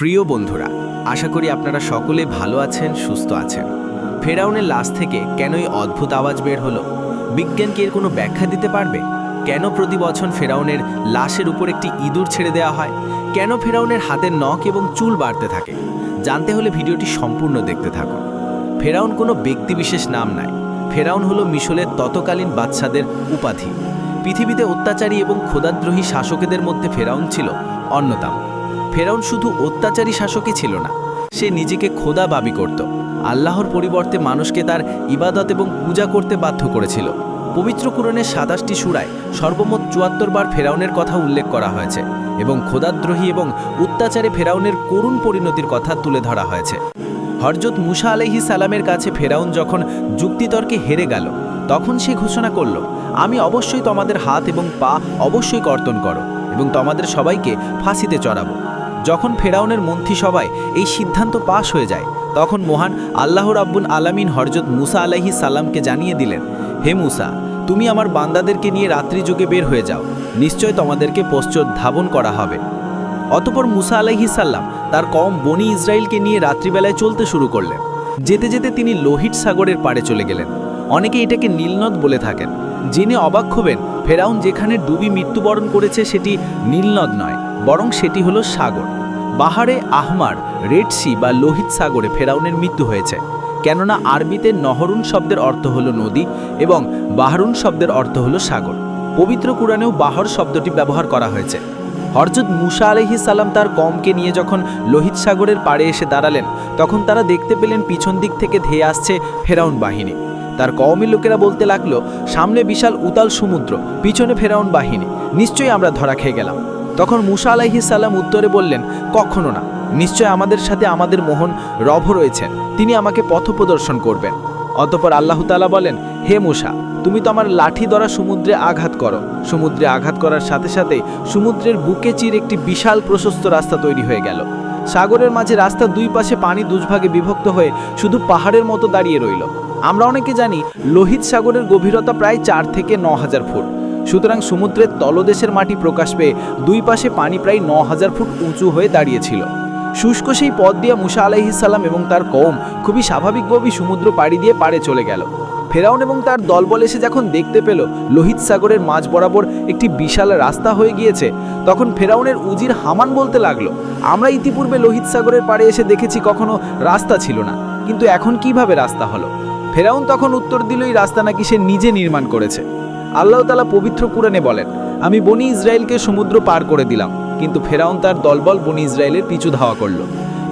প্রিয় বন্ধুরা, আশা করি আপনারা সকলে ভালো আছেন, সুস্থ আছেন। ফেরাউনের লাশ থেকে কেনই অদ্ভুত আওয়াজ বের হলো? বিজ্ঞান কি এর কোনো ব্যাখ্যা দিতে পারবে? কেন প্রতি বছর ফেরাউনের লাশের উপর একটি ইঁদুর ছেড়ে দেওয়া হয়? কেন ফেরাউনের হাতের নখ এবং চুল বাড়তে থাকে? জানতে হলে ভিডিওটি সম্পূর্ণ দেখতে থাকুন। ফেরাউন কোনো ব্যক্তিবিশেষ নাম নাই। ফেরাউন হলো মিশলের ততকালীন বাচ্চাদের উপাধি। পৃথিবীতে অত্যাচারী এবং খোদাদ্রোহী শাসকেদের মধ্যে ফেরাউন ছিল অন্যতম। ফেরাউন শুধু অত্যাচারী শাসকই ছিল না, সে নিজেকে খোদা বাবি করত। আল্লাহর পরিবর্তে মানুষকে তার ইবাদত এবং পূজা করতে বাধ্য করেছিল। পবিত্র কুরনের সাতাশটি সুরায় সর্বমোট চুয়াত্তর বার ফেরাউনের কথা উল্লেখ করা হয়েছে এবং খোদাদ্রোহী এবং অত্যাচারে ফেরাউনের করুণ পরিণতির কথা তুলে ধরা হয়েছে। হরজত মুসা আলাইহি সালামের কাছে ফেরাউন যখন যুক্তিতর্কে হেরে গেল, তখন সে ঘোষণা করল, আমি অবশ্যই তোমাদের হাত এবং পা অবশ্যই কর্তন করো এবং তোমাদের সবাইকে ফাঁসিতে চড়াবো। যখন ফেরাউনের মন্ত্রিসভায় এই সিদ্ধান্ত পাশ হয়ে যায়, তখন মহান আল্লাহ রাব্বুল আলামিন হরজত মুসা আলাইহি সাল্লামকে জানিয়ে দিলেন, হে মুসা, তুমি আমার বান্দাদেরকে নিয়ে রাত্রি যুগে বের হয়ে যাও, নিশ্চয় তোমাদেরকে পশ্চাৎ ধাবন করা হবে। অতপর মুসা আলাইহি সাল্লাম তার কম বনি ইসরায়েলকে নিয়ে রাত্রিবেলায় চলতে শুরু করলেন। যেতে যেতে তিনি লোহিত সাগরের পাড়ে চলে গেলেন। অনেকে এটাকে নীলনদ বলে থাকেন। জেনে অবাক হবেন, ফেরাউন যেখানে ডুবি মৃত্যুবরণ করেছে সেটি নীলনদ নয়, বরং সেটি হলো সাগর। বাহারে আহমার রেড সি বা লোহিত সাগরে ফেরাউনের মৃত্যু হয়েছে। কেননা আরবিতে নহরুন শব্দের অর্থ হলো নদী এবং বাহারুন শব্দের অর্থ হলো সাগর। পবিত্র কুরআনেও বাহর শব্দটি ব্যবহার করা হয়েছে। হরজত মুসা আলহি সালাম তার কমকে নিয়ে যখন লোহিত সাগরের পাড়ে এসে দাঁড়ালেন, তখন তারা দেখতে পেলেন পিছন দিক থেকে ধেয়ে আসছে ফেরাউন বাহিনী। তার কওমের লোকেরা বলতে লাগল, সামনে বিশাল উতাল সমুদ্র, পিছনে ফেরাউন বাহিনী। নিশ্চয়ই আমরা ধরা খেয়ে গেলাম। তখন মুসা আলাইহি সাল্লাম উত্তরে বললেন, কখনো না। নিশ্চয় আমাদের সাথে আমাদের মোহন রভ রয়েছেন। তিনি আমাকে পথ প্রদর্শন করবেন। অতপর আল্লাহ তাআলা বলেন, হে মুসা, তুমি তো আমার লাঠি দ্বারা সমুদ্রে আঘাত করো। সমুদ্রে আঘাত করার সাথে সাথে সমুদ্রের বুকে চির একটি বিশাল প্রশস্ত রাস্তা তৈরি হয়ে গেল। সাগরের মাঝে রাস্তার দুই পাশে পানি দুজভাগে বিভক্ত হয়ে শুধু পাহাড়ের মতো দাঁড়িয়ে রইল। আমরা অনেকে জানি, লোহিত সাগরের গভীরতা প্রায় চার থেকে ন হাজার ফুট। সুতরাং সমুদ্রের তলদেশের মাটি প্রকাশ পেয়ে দুই পাশে পানি প্রায় ন হাজার ফুট উঁচু হয়ে দাঁড়িয়েছিল। শুষ্ক সেই পথ দিয়ে মুসা আলাইহিসাল্লাম এবং তার কৌম খুবই স্বাভাবিকভাবেই সমুদ্র পাড়ি দিয়ে পাড়ে চলে গেল। ফেরাউন এবং তার দলবল এসে যখন দেখতে পেল লোহিত সাগরের মাঝ বরাবর একটি বিশাল রাস্তা হয়ে গিয়েছে, তখন ফেরাউনের উজির হামান বলতে লাগল, আমরা ইতিপূর্বে লোহিত সাগরের পাড়ে এসে দেখেছি কখনো রাস্তা ছিল না, কিন্তু এখন কীভাবে রাস্তা হলো? ফেরাউন তখন উত্তর দিল, এই রাস্তা নাকি সে নিজে নির্মাণ করেছে। আল্লাহ তালা পবিত্র কুরআনে বলেন, আমি বনি ইসরায়েলকে সমুদ্র পার করে দিলাম, কিন্তু ফেরাউন তার দলবল বনি ইসরায়েলের পিছু ধাওয়া করল।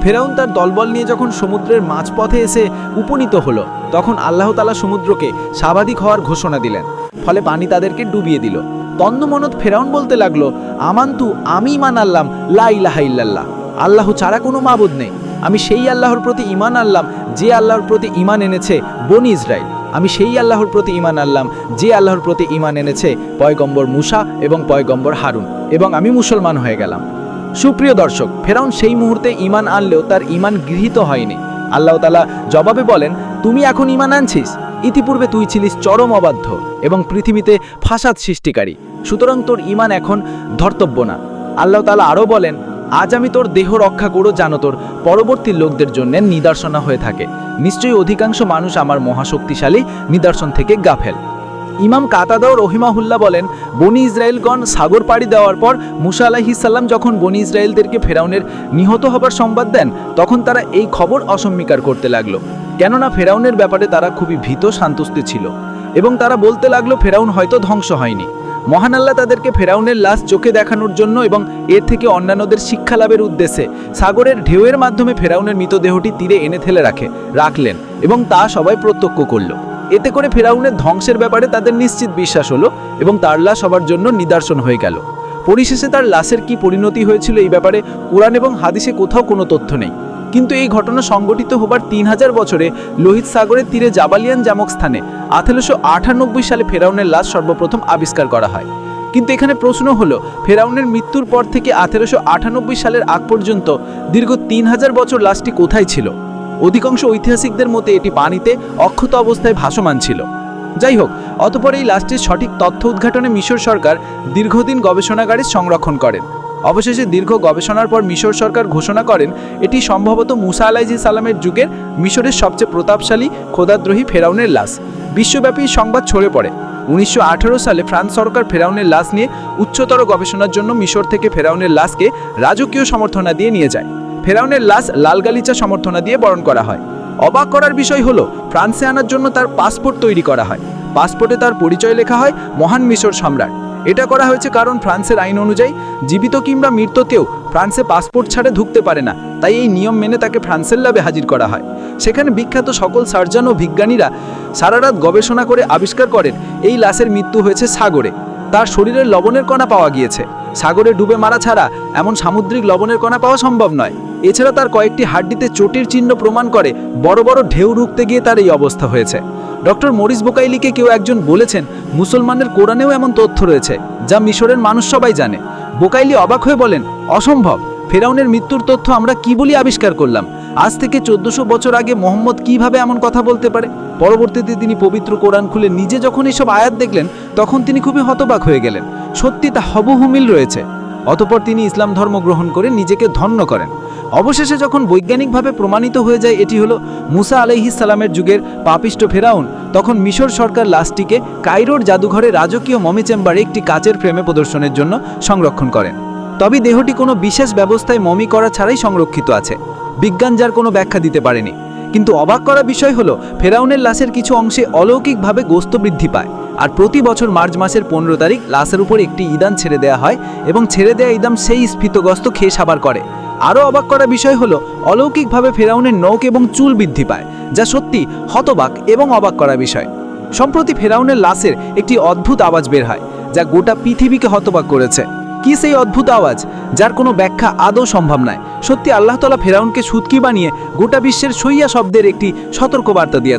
ফেরাউন তার দলবল নিয়ে যখন সমুদ্রের মাঝপথে এসে উপনীত হলো, তখন আল্লাহ তালা সমুদ্রকে স্বাভাবিক হওয়ার ঘোষণা দিলেন, ফলে পানি তাদেরকে ডুবিয়ে দিল। তন্নমনত ফেরাউন বলতে লাগল, আমান্তু আমি ইমান আল্লাম লা ইলাহা ইল্লাল্লাহ। আল্লাহ ছাড়া কোনো মাবুদ নেই। আমি সেই আল্লাহর প্রতি ইমান আনলাম, যে আল্লাহর প্রতি ইমান এনেছে বনি ইসরায়েল আমি সেই আল্লাহর প্রতি ইমান আনলাম, যে আল্লাহর প্রতি ইমান এনেছে, পয়গম্বর মুসা এবং পয়গম্বর হারুন। এবং আমি মুসলমান হয়ে গেলাম। সুপ্রিয় দর্শক, ফেরাউন সেই মুহূর্তে ইমান আনলেও তার ইমান গৃহীত হয়নি। আল্লাহ তালা জবাবে বলেন, তুমি এখন ইমান আনছিস? ইতিপূর্বে তুই ছিলিস চরম অবাধ্য এবং পৃথিবীতে ফাসাদ সৃষ্টিকারী। সুতরাং তোর ইমান এখন ধর্তব্য না। আল্লাহ তালা আরও বলেন আজ আমি তোর দেহ রক্ষা করো, জানো তোর পরবর্তী লোকদের জন্য নিদর্শনা হয়ে থাকে। নিশ্চয়ই অধিকাংশ মানুষ আমার মহাশক্তিশালী নিদর্শন থেকে গাফেল। ইমাম কাতাদাও রহিমাহুল্লাহ বলেন, বনি ইসরায়েলগণ সাগর পাড়ি দেওয়ার পর মুসা আলাহিসাল্লাম যখন বনি ইসরায়েলদেরকে ফেরাউনের নিহত হবার সংবাদ দেন, তখন তারা এই খবর অসম্মীকার করতে লাগল। কেননা ফেরাউনের ব্যাপারে তারা খুবই ভীত শান্তুস্তি ছিল। এবং তারা বলতে লাগল, ফেরাউন হয়তো ধ্বংস হয়নি। মহান আল্লাহ তাদেরকে ফেরাউনের লাশ চোখে দেখানোর জন্য এবং এর থেকে অন্যান্যদের শিক্ষা লাভের উদ্দেশ্যে সাগরের ঢেউয়ের মাধ্যমে ফেরাউনের মৃতদেহটি তীরে এনে ফেলে রাখে, রাখলেন এবং তা সবাই প্রত্যক্ষ করল। এতে করে ফেরাউনের ধ্বংসের ব্যাপারে তাদের নিশ্চিত বিশ্বাস হলো এবং তার লাশ সবার জন্য নিদর্শন হয়ে গেল। পরিশেষে তার লাশের কি পরিণতি হয়েছিল এই ব্যাপারে কোরআন এবং হাদিসে কোথাও কোনো তথ্য নেই। কিন্তু এই ঘটনা সংগঠিত হবার তিন হাজার বছরে লোহিত সাগরের তীরে জাবালিয়ান জামক স্থানে আঠেরোশো আটানব্বই সালে ফেরাউনের লাশ সর্বপ্রথম আবিষ্কার করা হয়। কিন্তু এখানে প্রশ্ন হলো, ফেরাউনের মৃত্যুর পর থেকে আঠেরোশো আটানব্বই সালের আগ পর্যন্ত দীর্ঘ তিন হাজার বছর লাশটি কোথায় ছিল? অধিকাংশ ঐতিহাসিকদের মতে এটি পানিতে অক্ষত অবস্থায় ভাসমান ছিল। যাই হোক, অতপর এই লাশটির সঠিক তথ্য উদ্ঘাটনে মিশর সরকার দীর্ঘদিন গবেষণাগারে সংরক্ষণ করেন। অবশেষে দীর্ঘ গবেষণার পর মিশর সরকার ঘোষণা করেন, এটি সম্ভবত মুসা আলাইজি সালামের যুগের মিশরের সবচেয়ে প্রতাপশালী খোদাদ্রোহী ফেরাউনের লাশ। বিশ্বব্যাপী সংবাদ ছড়ে পড়ে। উনিশশো আঠারো সালে ফ্রান্স সরকার ফেরাউনের লাশ নিয়ে উচ্চতর গবেষণার জন্য মিশর থেকে ফেরাউনের লাশকে রাজকীয় সমর্থনা দিয়ে নিয়ে যায়। ফেরাউনের লাশ লালগালিচা সমর্থনা দিয়ে বরণ করা হয়। অবাক করার বিষয় হলো, ফ্রান্সে আনার জন্য তার পাসপোর্ট তৈরি করা হয়। পাসপোর্টে তার পরিচয় লেখা হয় মহান মিশর সম্রাট। এটা করা হয়েছে কারণ ফ্রান্সের আইন অনুযায়ী জীবিত কিংবা মৃত্যুতেও ফ্রান্সে পাসপোর্ট ছাড়া ঢুকতে পারে না, তাই এই নিয়ম মেনে তাকে ফ্রান্সের ল্যাবে হাজির করা হয়। সেখানে বিখ্যাত সকল সার্জন ও বিজ্ঞানীরা সারা রাত গবেষণা করে আবিষ্কার করেন এই লাশের মৃত্যু হয়েছে সাগরে। তার শরীরের লবণের কণা পাওয়া গিয়েছে। সাগরে ডুবে মারা ছাড়া এমন সামুদ্রিক লবণের কণা পাওয়া সম্ভব নয়। এছাড়া তার কয়েকটি হাড্ডিতে চোটের চিহ্ন প্রমাণ করে বড় বড় ঢেউ রুখতে গিয়ে তার এই অবস্থা হয়েছে। ডক্টর মরিস বোকাইলিকে কেউ একজন বলেছেন মুসলমানের কোরআনেও এমন তথ্য রয়েছে, যা মিশরের মানুষ সবাই জানে। বোকাইলি অবাক হয়ে বলেন, অসম্ভব, ফেরাউনের মৃত্যুর তথ্য আমরা কি বলি আবিষ্কার করলাম? আজ থেকে চোদ্দশো বছর আগে মোহাম্মদ কীভাবে এমন কথা বলতে পারে? পরবর্তীতে তিনি পবিত্র কোরআন খুলে নিজে যখন এসব আয়াত দেখলেন, তখন তিনি খুবই হতবাক হয়ে গেলেন। সত্যি তা হবহু মিল রয়েছে। অতপর তিনি ইসলাম ধর্ম গ্রহণ করে নিজেকে ধন্য করেন। অবশেষে যখন বৈজ্ঞানিকভাবে প্রমাণিত হয়ে যায় এটি হলো মুসা আলাইহিসালামের যুগের পাপিষ্ট ফেরাউন, তখন মিশর সরকার লাশটিকে কাইরোর জাদুঘরে রাজকীয় মমি চেম্বারে একটি কাচের ফ্রেমে প্রদর্শনের জন্য সংরক্ষণ করেন। তবে দেহটি কোনো বিশেষ ব্যবস্থায় মমি করা ছাড়াই সংরক্ষিত আছে। বিজ্ঞান যার কোনো ব্যাখ্যা দিতে পারেনি। কিন্তু অবাক করা বিষয় হলো, ফেরাউনের লাশের কিছু অংশে অলৌকিকভাবে গোস্ত বৃদ্ধি পায় আর প্রতি বছর মার্চ মাসের পনেরো তারিখ লাশের উপর একটি ইদান ছেড়ে দেওয়া হয় এবং ছেড়ে দেয়া ইদাম সেই স্ফীতগস্ত খেয়ে সাবার করে। আরও অবাক করা বিষয় হলো, অলৌকিকভাবে ফেরাউনের নখ এবং চুল বৃদ্ধি পায়, যা সত্যি হতবাক এবং অবাক করা বিষয়। সম্প্রতি ফেরাউনের লাশের একটি অদ্ভুত আওয়াজ বের হয়, যা গোটা পৃথিবীকে হতবাক করেছে। কি সেই অদ্ভুত আওয়াজ? যার কোনো ব্যাখ্যা আদৌ সম্ভব নয়। সত্যি আল্লাহতলা ফেরাউনকে সুতকি বানিয়ে গোটা বিশ্বের সইয়া শব্দের একটি সতর্কবার্তা দিয়ে